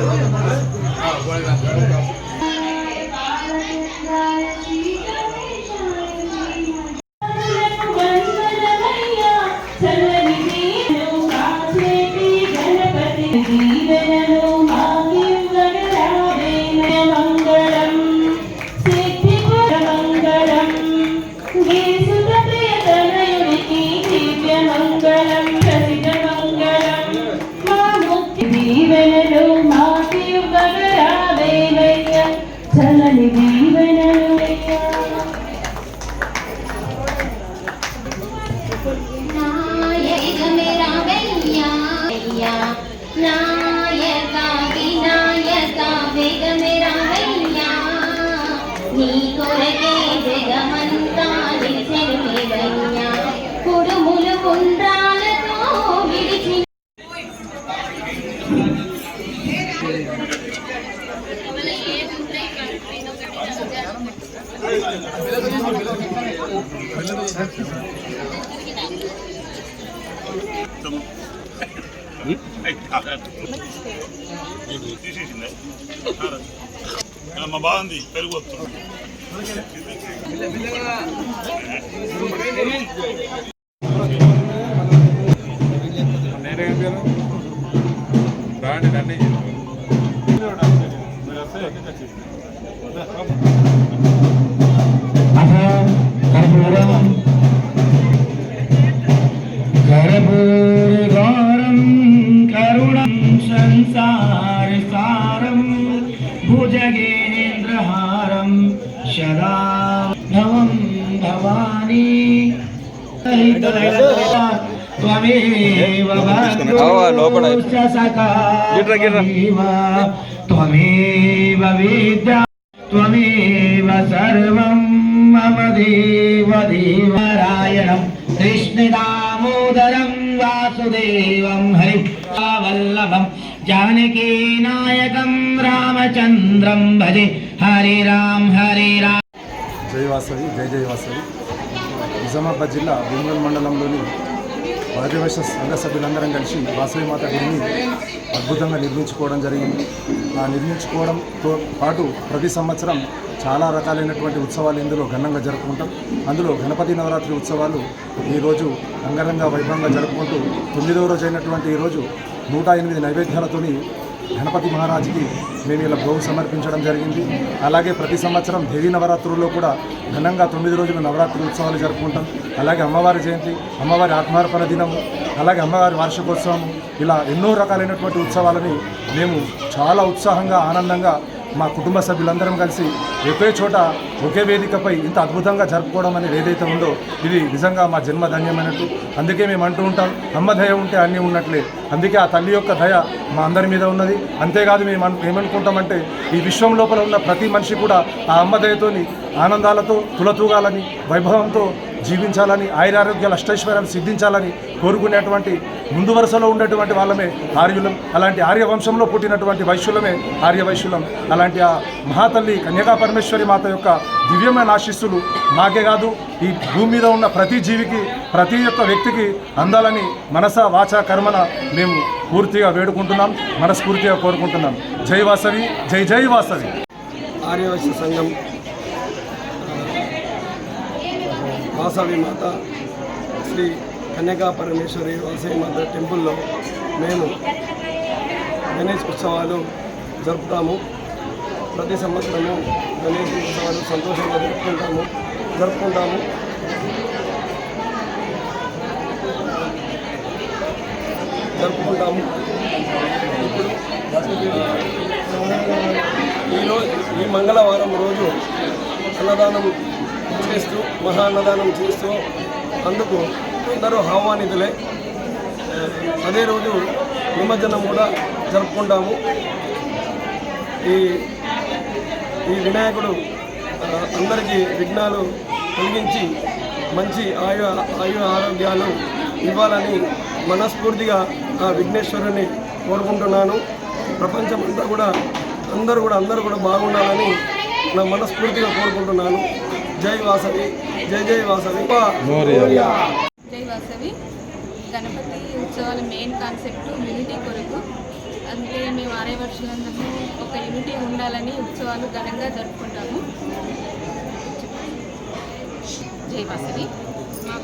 Ah, bueno. తీసేసిందే మా బాగుంది పెరుగు వస్తుంది నేనే కనిపించాను రాండి రండి సఖా త్వమేవ విద్యా త్వమేవ సర్వం మమ దేవ దేవరాయణం. కృష్ణదామోదరం వాసుదేవం హరి వల్లభం. జానకీ నాయకం రామచంద్రం భజే. హరి రామ్ హరి రామ్. జై వాసవి జై జై వాసవి. నిజామాబాద్ జిల్లా భీమల్ మండలంలోని భారతదేశ సంఘ సభ్యులందరం కలిసి వాసవిమాత గుడిని అద్భుతంగా నిర్మించుకోవడం జరిగింది. ఆ నిర్మించుకోవడంతో పాటు ప్రతి సంవత్సరం చాలా రకాలైనటువంటి ఉత్సవాలు ఇందులో ఘనంగా జరుపుకుంటాం. అందులో గణపతి నవరాత్రి ఉత్సవాలు ఈరోజు అంగరంగ వైభవంగా జరుపుకుంటూ తొమ్మిదవ రోజు అయినటువంటి ఈరోజు నూట ఎనిమిది నైవేద్యాలతోని గణపతి మహారాజుకి మేము ఇలా భోగు సమర్పించడం జరిగింది. అలాగే ప్రతి సంవత్సరం దేవీ నవరాత్రుల్లో కూడా ఘనంగా తొమ్మిది రోజులు నవరాత్రి ఉత్సవాలు జరుపుకుంటాం. అలాగే అమ్మవారి జయంతి అమ్మవారి ఆత్మార్పణ దినము అలాగే అమ్మవారి వార్షికోత్సవం ఇలా ఎన్నో రకాలైనటువంటి ఉత్సవాలని మేము చాలా ఉత్సాహంగా ఆనందంగా మా కుటుంబ సభ్యులందరం కలిసి ఒకే చోట ఒకే వేదికపై ఇంత అద్భుతంగా జరుపుకోవడం అనేది ఏదైతే ఉందో ఇది నిజంగా మా జన్మ ధన్యమైనట్టు అందుకే మేము అంటూ ఉంటాం అమ్మ దయ ఉంటే అన్నీ ఉన్నట్లే. అందుకే ఆ తల్లి యొక్క దయ మా అందరి మీద ఉన్నది. అంతేకాదు మేము ఏమనుకుంటామంటే ఈ విశ్వం లోపల ఉన్న ప్రతి మనిషి కూడా ఆ అమ్మ దయతోని ఆనందాలతో తులతూగాలని వైభవంతో జీవించాలని ఆయురారోగ్యాలు అష్టైశ్వర్యాలు సిద్ధించాలని కోరుకునేటువంటి ముందు వరుసలో ఉండేటువంటి వాళ్ళమే ఆర్యులం. అలాంటి ఆర్య వంశంలో పుట్టినటువంటి వైశ్యులమే ఆర్య వైశ్యులం అలాంటి ఆ మహాతల్లి కన్యకా పరమేశ్వరి మాత యొక్క దివ్యమైన ఆశీస్సులు మాకే కాదు ఈ భూమి మీద ఉన్న ప్రతి జీవికి ప్రతి ఒక్క వ్యక్తికి అందాలని మనస వాచ కర్మన మేము పూర్తిగా వేడుకుంటున్నాం మనస్ఫూర్తిగా కోరుకుంటున్నాం. జై వాసవి జై జై వాసవి. ఆర్యవైశ్య సంఘం ఆ, వాసవి మాత శ్రీ కన్యకా పరమేశ్వరి వాసవి మాత టెంపుల్లో మేము గణేష్ ఉత్సవాలు జరుపుతాము. ప్రతి సంవత్సరము గణేష్ ఉత్సవాలు సంతోషంగా జరుపుకుంటాము జరుపుకుంటాము. జరుపుకుంటాము. ఈరోజు ఈ మంగళవారం రోజు అన్నదానం చేస్తూ మహా అన్నదానం చేస్తూ అందుకు అందరూ ఆహ్వానితులే. అదే రోజు నిమజ్జనం కూడా జరుపుకుంటాము. ఈ ఈ వినాయకుడు అందరికీ విఘ్నాలు కలిగించి మంచి ఆయు ఆయు ఆరోగ్యాలు ఇవ్వాలని మనస్ఫూర్తిగా ఆ విఘ్నేశ్వరుని కోరుకుంటున్నాను. ప్రపంచం అంతా కూడా అందరూ కూడా అందరూ కూడా బాగుండాలని నా మనస్ఫూర్తిగా కోరుకుంటున్నాను. జై వాసవి జై జై వాసవి జై వాసవి. గణపతి ఉత్సవాల మెయిన్ కాన్సెప్ట్ యూనిటీ కొరకు. అంటే మేము ఆరే వర్షాలందరూ ఒక యూనిటీ ఉండాలని ఉత్సవాలు ఘనంగా జరుపుకుంటాము. జై వాసవి. మా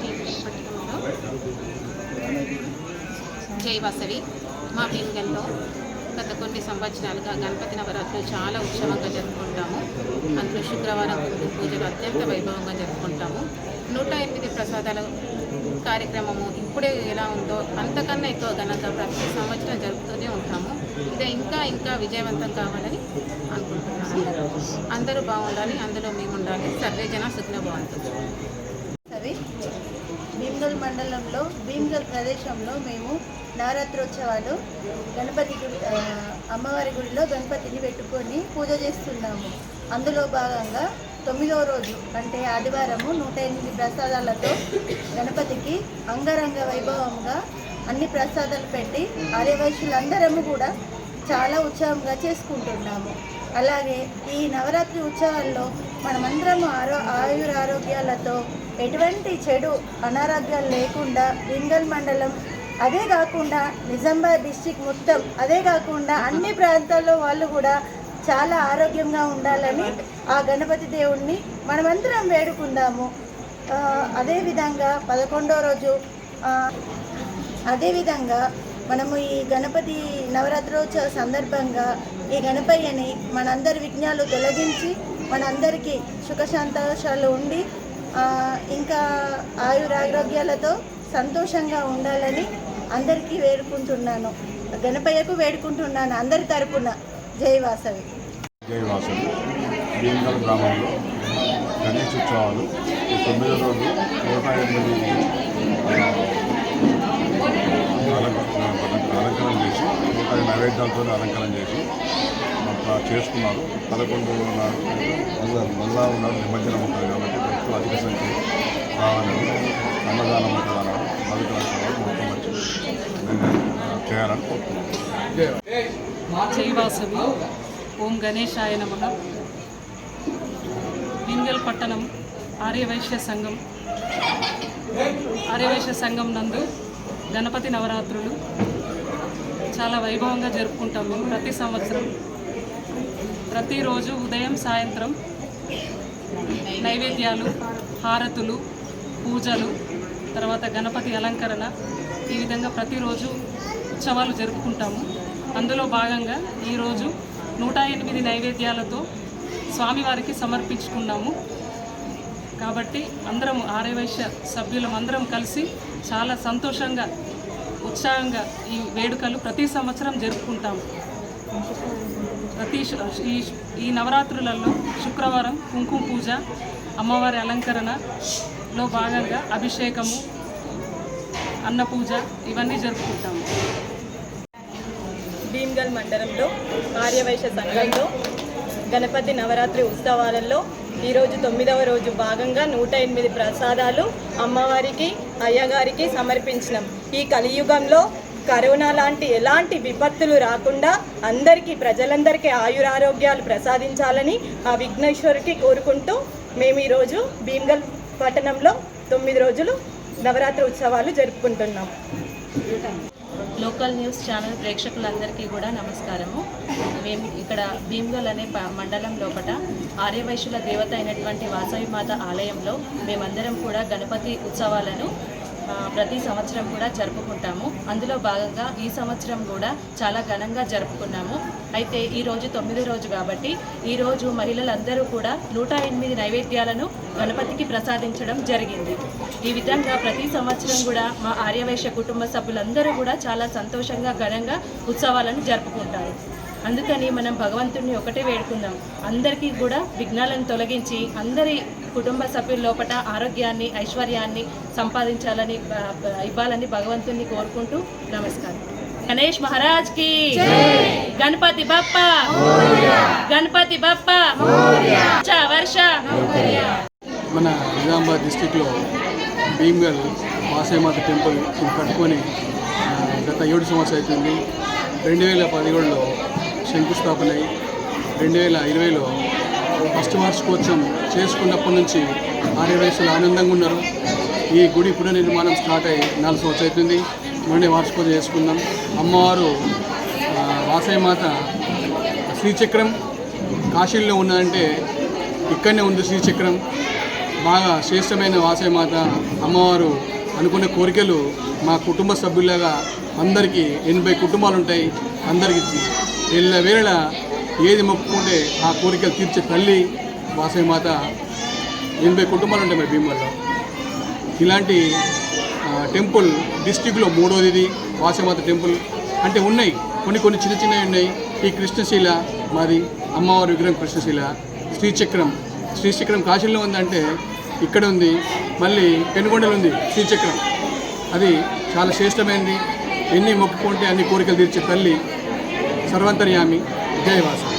పట్టణంలో జై వాసవి. మా భీమగల్లో గత కొన్ని సంవత్సరాలుగా గణపతి నవరాత్రులు చాలా ఉత్సవంగా జరుపుకుంటాము. అందులో శుక్రవారం గుడి పూజలు అత్యంత వైభవంగా జరుపుకుంటాము. నూట ఎనిమిది ప్రసాదాల కార్యక్రమము ఇప్పుడే ఎలా ఉందో అంతకన్నా ఎక్కువ ఘనత ప్రతి సంవత్సరం జరుపుతూనే ఉంటాము. ఇదే ఇంకా ఇంకా విజయవంతం కావాలని అనుకుంటున్నాను అందరూ బాగుండాలి అందులో మేము ఉండాలి సర్వే జన సుఖ్న బాగుంటుంది అవి భీమ్గల్ మండలంలో భీమ్గల్ ప్రదేశంలో మేము నవరాత్రోత్సవాలు గణపతి అమ్మవారి గుడిలో గణపతిని పెట్టుకొని పూజ చేస్తున్నాము. అందులో భాగంగా తొమ్మిదవ రోజు అంటే ఆదివారము నూట ఎనిమిది ప్రసాదాలతో గణపతికి అంగరంగ వైభవంగా అన్ని ప్రసాదాలు పెట్టి ఆర్యవైశ్యులందరము కూడా చాలా ఉత్సవంగా చేసుకుంటున్నాము. అలాగే ఈ నవరాత్రి ఉత్సవాల్లో మనమందరము ఆరో ఆయుర ఆరోగ్యాలతో ఎటువంటి చెడు అనారోగ్యాలు లేకుండా రింగల్ మండలం అదే కాకుండా నిజామాబాద్ డిస్టిక్ మొత్తం అదే కాకుండా అన్ని ప్రాంతాల్లో వాళ్ళు కూడా చాలా ఆరోగ్యంగా ఉండాలని ఆ గణపతి దేవుణ్ణి మనమందరం వేడుకుందాము. అదేవిధంగా పదకొండో రోజు అదేవిధంగా మనము ఈ గణపతి నవరాత్రోత్సవ సందర్భంగా ఈ గణపయ్యని మనందరి విఘ్నాలు తొలగించి మనందరికీ సుఖశాంతోషాలు ఉండి ఇంకా ఆయురారోగ్యాలతో సంతోషంగా ఉండాలని అందరికీ వేడుకుంటున్నాను. గణపయ్యకు వేడుకుంటున్నాను అందరి తరపున. జై వాసవి. జై వాసవి. భీమగల్ గ్రామంలో గణేష్ ఉత్సవాలు ఈ తొమ్మిదో రోజు నూట ఎనిమిది అలంకరణ చేసి నూట నైవేద్యాలతో అలంకరణ చేసి చేసుకున్నారు పదకొండు నాడు మళ్ళా ఉన్నారు. నిమజ్జనం ఉంటుంది కాబట్టి భక్తులు అధిక సంఖ్యలో రావాలని అన్నదానం ఉంటుంది అన్నాడు పవిత్ర మొత్తం చేయాలని కోరుతున్నాను జైవాసవి ఓం గణేశాయ నమ. వింగల్ పట్టణం ఆర్యవైశ్య సంఘం. ఆర్యవైశ్య సంఘం నందు గణపతి నవరాత్రులు చాలా వైభవంగా జరుపుకుంటాం మేము ప్రతి సంవత్సరం. ప్రతిరోజు ఉదయం సాయంత్రం నైవేద్యాలు హారతులు పూజలు తర్వాత గణపతి అలంకరణ. ఈ విధంగా ప్రతిరోజు ఉత్సవాలు జరుపుకుంటాము. అందులో భాగంగా ఈరోజు నూట ఎనిమిది నైవేద్యాలతో స్వామివారికి సమర్పించుకున్నాము. కాబట్టి అందరం ఆర్యవైశ్య సభ్యులం అందరం కలిసి చాలా సంతోషంగా ఉత్సాహంగా ఈ వేడుకలు ప్రతి సంవత్సరం జరుపుకుంటాము. ప్రతి ఈ ఈ నవరాత్రులలో శుక్రవారం కుంకుమ పూజ అమ్మవారి అలంకరణలో భాగంగా అభిషేకము అన్నపూజ ఇవన్నీ జరుపుకుంటాము. భీమ్గల్ మండలంలో ఆర్యవైశ్య సంఘంలో గణపతి నవరాత్రి ఉత్సవాలలో ఈరోజు తొమ్మిదవ రోజు భాగంగా నూట ఎనిమిది ప్రసాదాలు అమ్మవారికి అయ్యగారికి సమర్పించినాం. ఈ కలియుగంలో కరోనా లాంటి ఎలాంటి విపత్తులు రాకుండా అందరికీ ప్రజలందరికీ ఆయురారోగ్యాలు ప్రసాదించాలని ఆ విఘ్నేశ్వరికి కోరుకుంటూ మేము ఈరోజు భీమ్గల్ పట్టణంలో తొమ్మిది రోజులు నవరాత్రి ఉత్సవాలు జరుపుకుంటున్నాం. లోకల్ న్యూస్ ఛానల్ ప్రేక్షకులందరికీ కూడా నమస్కారము. మేము ఇక్కడ భీమ్గల్ అనే ప- మండలం లోపల ఆర్యవైశ్యుల దేవత అయినటువంటి వాసవి మాత ఆలయంలో మేమందరం కూడా గణపతి ఉత్సవాలను ప్రతి సంవత్సరం కూడా జరుపుకుంటాము. అందులో భాగంగా ఈ సంవత్సరం కూడా చాలా ఘనంగా జరుపుకున్నాము. అయితే ఈ రోజు తొమ్మిది రోజు కాబట్టి ఈ రోజు మహిళలందరూ కూడా నూట ఎనిమిది నైవేద్యాలను గణపతికి ప్రసాదించడం జరిగింది. ఈ విధంగా ప్రతి సంవత్సరం కూడా మా ఆర్యవైశ్య కుటుంబ సభ్యులందరూ కూడా చాలా సంతోషంగా ఘనంగా ఉత్సవాలను జరుపుకుంటారు. అందుకని మనం భగవంతుడిని ఒకటే వేడుకుందాం. అందరికీ కూడా విఘ్నాలను తొలగించి అందరి కుటుంబ సభ్యుల లోపల ఆరోగ్యాన్ని ఐశ్వర్యాన్ని సంపాదించాలని ఇవ్వాలని భగవంతుణ్ణి కోరుకుంటూ నమస్కారం. గణేష్ మహారాజ్కి. గణపతి బప్ప. గణపతి బప్ప. వర్ష. మన నిజామాబాద్ డిస్టిక్లో భీమ్గల్ మాసేమాత టెంపుల్ కట్టుకొని గత ఏడు సంవత్సరం అవుతుంది రెండు వేల పదిహేడులో శంకుస్థాపన అయి రెండు వేల ఇరవైలో ఫస్ట్ వార్షికోత్సవం చేసుకున్నప్పటి నుంచి ఆర్యవయసులు ఆనందంగా ఉన్నారు. ఈ గుడి పునర్నిర్మాణం స్టార్ట్ అయ్యి నాలుగు సంవత్సరం అవుతుంది మళ్ళీ వార్షికోత్సవం చేసుకున్నాం అమ్మవారు ఆ, శ్రీచక్రం కాశీల్లో ఉన్నదంటే ఇక్కడనే ఉంది శ్రీచక్రం. బాగా శ్రేష్టమైన వాసయమాత అమ్మవారు అనుకునే కోరికలు మా కుటుంబ సభ్యులాగా అందరికీ ఎనభై కుటుంబాలు ఉంటాయి అందరికీ వీళ్ళ వేళ ఏది మొక్కుకుంటే ఆ కోరికలు తీర్చే తల్లి వాసయమాత ఎనభై కుటుంబాలు ఉంటాయి మరి భీమల్లో ఇలాంటి టెంపుల్ డిస్టిక్లో మూడోది వాసమాత టెంపుల్. అంటే ఉన్నాయి కొన్ని కొన్ని చిన్న చిన్నవి ఉన్నాయి. ఈ కృష్ణశీల మాది అమ్మవారి విగ్రహం కృష్ణశీల. శ్రీచక్రం. శ్రీచక్రం కాశీలో ఉందంటే ఇక్కడ ఉంది మళ్ళీ పెనుగొండలు ఉంది శ్రీచక్రం. అది చాలా శ్రేష్టమైనది ఎన్ని మొక్కుకుంటే అన్ని కోరికలు తీర్చే తల్లి సర్వంతర్యామి. జయవాసం